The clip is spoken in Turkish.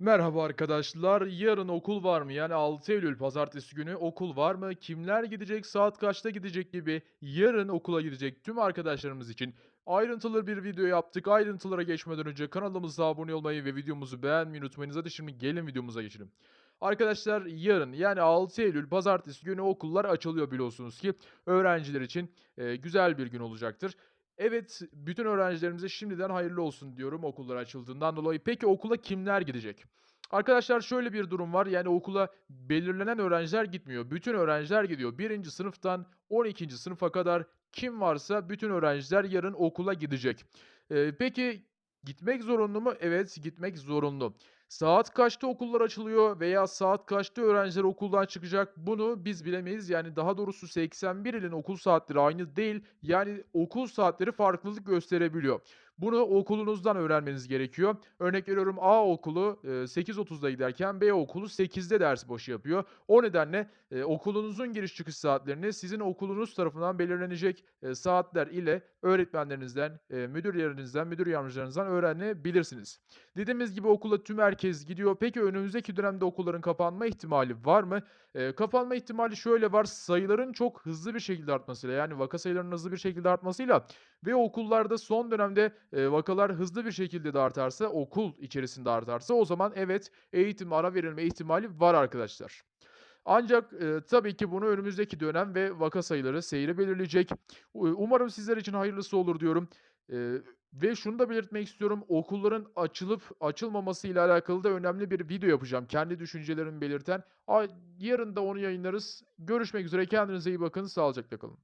Merhaba arkadaşlar. Yarın okul var mı? Yani 6 Eylül pazartesi günü okul var mı? Kimler gidecek? Saat kaçta gidecek gibi yarın okula gidecek tüm arkadaşlarımız için ayrıntılı bir video yaptık. Ayrıntılara geçmeden önce kanalımıza abone olmayı ve videomuzu beğenmeyi unutmayınız. Hadi şimdi gelin videomuza geçelim. Arkadaşlar yarın yani 6 Eylül pazartesi günü okullar açılıyor biliyorsunuz ki öğrenciler için e, güzel bir gün olacaktır. Evet, bütün öğrencilerimize şimdiden hayırlı olsun diyorum okullar açıldığından dolayı. Peki okula kimler gidecek? Arkadaşlar şöyle bir durum var. Yani okula belirlenen öğrenciler gitmiyor. Bütün öğrenciler gidiyor. Birinci sınıftan 12. sınıfa kadar kim varsa bütün öğrenciler yarın okula gidecek. Ee, peki gitmek zorunlu mu? Evet, gitmek zorunlu. Saat kaçta okullar açılıyor veya saat kaçta öğrenciler okuldan çıkacak? Bunu biz bilemeyiz. Yani daha doğrusu 81 ilin okul saatleri aynı değil. Yani okul saatleri farklılık gösterebiliyor. Bunu okulunuzdan öğrenmeniz gerekiyor. Örnek veriyorum A okulu e, 8.30'da giderken B okulu 8'de ders başı yapıyor. O nedenle e, okulunuzun giriş çıkış saatlerini sizin okulunuz tarafından belirlenecek e, saatler ile öğretmenlerinizden, e, müdür yardımcılarınızdan öğrenebilirsiniz. Dediğimiz gibi okula tüm herkes gidiyor. Peki önümüzdeki dönemde okulların kapanma ihtimali var mı? Eee, kapanma ihtimali şöyle var, sayıların çok hızlı bir şekilde artmasıyla, yani vaka sayılarının hızlı bir şekilde artmasıyla ve okullarda son dönemde, eee, vakalar hızlı bir şekilde de artarsa, okul içerisinde artarsa o zaman evet, eğitim ara verilme ihtimali var arkadaşlar. Ancak, eee, tabii ki bunu önümüzdeki dönem ve vaka sayıları seyri belirleyecek. Umarım sizler için hayırlısı olur diyorum. Ve şunu da belirtmek istiyorum, okulların açılıp açılmaması ile alakalı da önemli bir video yapacağım. Kendi düşüncelerimi belirten. Yarın da onu yayınlarız. Görüşmek üzere, kendinize iyi bakın, sağlıcakla kalın.